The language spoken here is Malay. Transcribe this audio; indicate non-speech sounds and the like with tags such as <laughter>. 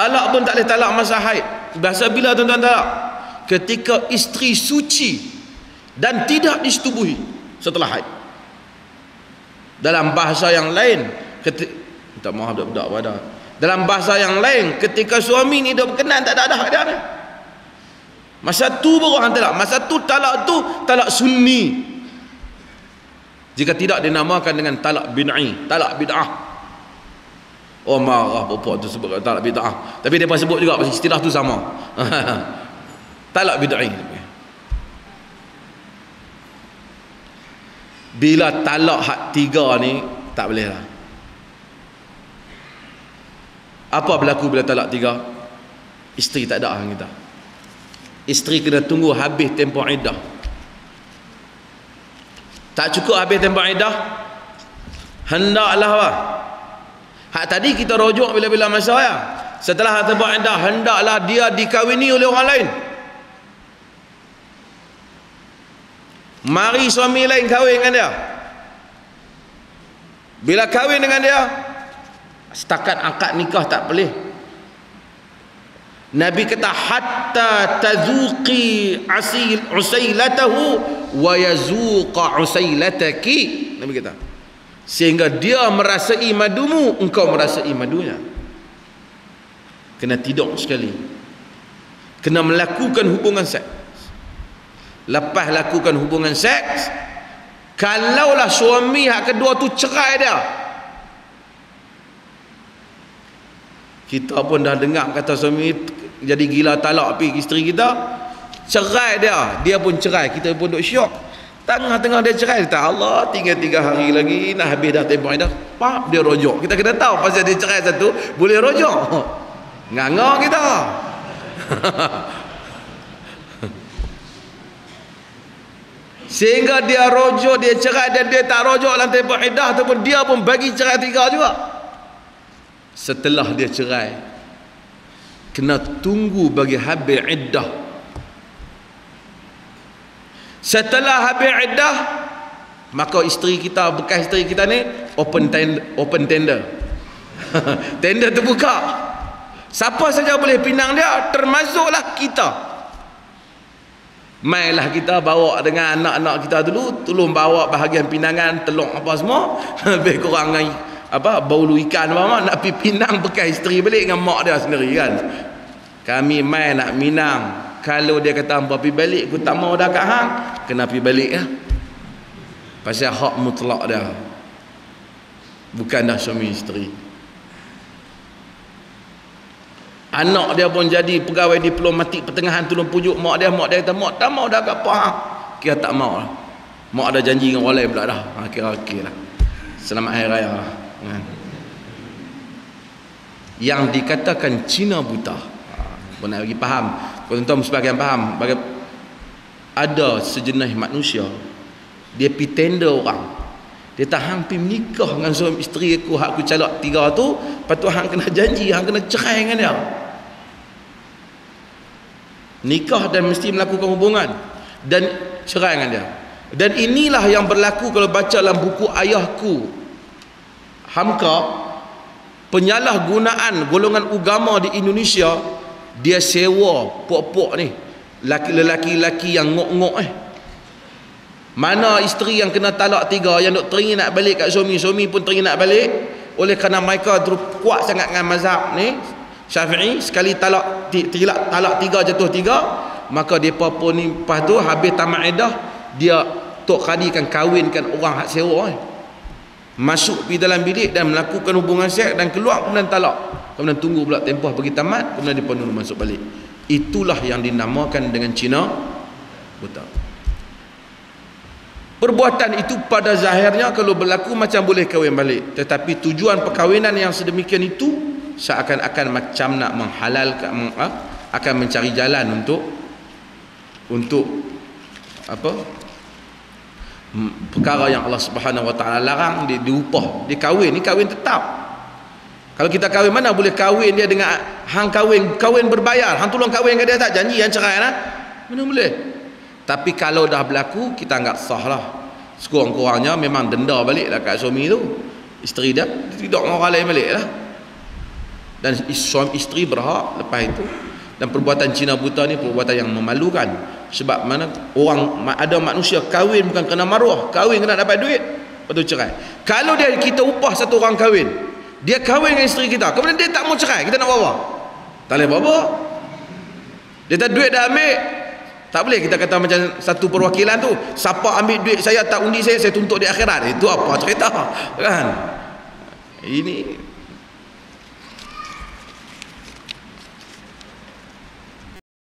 talak pun tak boleh talak masa haid. Biasa bila tuan-tuan talak ketika isteri suci dan tidak disetubuhi setelah haid. Dalam bahasa yang lain ketika, minta maaf budak-budak pada dalam bahasa yang lain ketika suami ni dah berkenan tak ada dah dia ni masa tu baru orang talak. Masa tu talak tu talak sunni. Jika tidak dinamakan dengan talak bid'i talak bid'ah oh marah bapak tu sebut talak bid'ah. Tapi dia sebut juga istilah tu sama. <laughs> Talak bid'i bila talak hak tiga ni tak boleh lah. Apa berlaku bila talak tiga? Isteri tak ada orang kita. Isteri kena tunggu habis tempoh iddah. Tak cukup habis tempoh iddah hendaklah apa hak tadi kita rujuk bila-bila masa ya. Setelah tempoh iddah hendaklah dia dikawini oleh orang lain. Mari suami lain kahwin dengan dia. Bila kahwin dengan dia setakat akad nikah tak boleh. Nabi kata hatta tazuqi asil usailatahu wa yazuqa usailataki Nabi kata sehingga dia merasai madumu engkau merasai madunya. Kena tidur sekali. Kena melakukan hubungan seks. Lepas lakukan hubungan seks kalaulah suami hak kedua tu cerai dia. Kita pun dah dengar kata suami jadi gila talak pergi isteri kita cerai dia. Dia pun cerai kita pun duk syok tengah-tengah dia cerai kata Allah tinggal tiga hari lagi nak habis dah tempoh dah. Pak dia rojok. Kita kena tahu pasal dia cerai satu boleh rojok. <laughs> Nganga kita. <laughs> Sehingga dia rojok dia cerai dan dia tak rojok dalam tempoh iddah ataupun dia pun bagi cerai tiga juga. Setelah dia cerai kena tunggu bagi habis iddah setelah habis iddah maka isteri kita bekas isteri kita ni open tender, open tender. <laughs> Tender terbuka. Siapa saja boleh pinang dia termasuklah kita. Mainlah kita bawa dengan anak-anak kita dulu tolong bawa bahagian pinangan telur apa semua. <laughs> Lebih kurang apa baulu ikan apa nak pi pinang bekas isteri balik dengan mak dia sendiri kan? Kami mai nak minang kalau dia kata hangpa pi balik aku tak mau dah kat hang. Kena pi balik ya pasal hak mutlak dia. Bukan dah suami isteri. Anak dia pun jadi pegawai diplomatik pertengahan tolong pujuk. Mak dia mak dia kata mak tak mau dah kat hang. Kira tak mau lah. Mak ada janji dengan orang lain pula dah. Ha, kira okey lah. Selamat hari raya lah. Kan? yang dikatakan Cina buta. Pun nak bagi faham tuan-tuan sebagian faham bagi ada sejenis manusia dia pi tender orang. Dia tak hang pi menikah dengan suami isteri aku hak aku calak tiga tu lepas tu hang kena janji hang kena cerai dengan dia. Nikah dan mesti melakukan hubungan dan cerai dengan dia. Dan inilah yang berlaku kalau baca dalam buku ayahku. Hamka penyalahgunaan golongan agama di Indonesia dia sewa pok-pok ni. Lelaki-lelaki yang ngok-ngok eh. Mana isteri yang kena talak tiga yang duk teringin nak balik kat suami suami pun teringin nak balik. Oleh kerana mereka kuat sangat dengan mazhab ni syafi'i sekali talak tilak talak tiga jatuh tiga maka mereka pun ni lepas tu habis tamat edah dia tok kadikan kahwinkan orang hak sewa eh. Masuk pergi dalam bilik dan melakukan hubungan seks dan keluar kemudian talak kemudian tunggu pula tempoh bagi tamat kemudian dipenuhi masuk balik. Itulah yang dinamakan dengan Cina buta. Perbuatan itu pada zahirnya kalau berlaku macam boleh kahwin balik. Tetapi tujuan perkahwinan yang sedemikian itu seakan-akan macam nak menghalalkan ha, akan mencari jalan untuk untuk apa perkara yang Allah Subhanahu Wa Taala larang dia diupah dia kahwin ni kahwin tetap kalau kita kahwin mana boleh kahwin dia dengan hang kahwin kahwin berbayar. Hang tolong kahwin dengan dia tak? Janji yang cerai lah mana boleh? Tapi kalau dah berlaku kita anggap sah lah. Sekurang-kurangnya memang denda balik lah kat suami tu. Isteri dia tidak orang lain balik lah. Dan suami isteri berhak lepas itu. Dan perbuatan Cina buta ni perbuatan yang memalukan. Sebab mana orang ada manusia kahwin bukan kena maruah kahwin kena dapat duit lepas tu cerai. Kalau dia kita upah satu orang kahwin dia kahwin dengan isteri kita. Kemudian dia tak mau cerai. Kita nak bawa. Tak boleh bawa. Dia tak duit dah ambil. Tak boleh kita kata macam satu perwakilan tu siapa ambil duit saya tak undi saya saya tuntut di akhirat. Itu apa cerita? Kan? Ini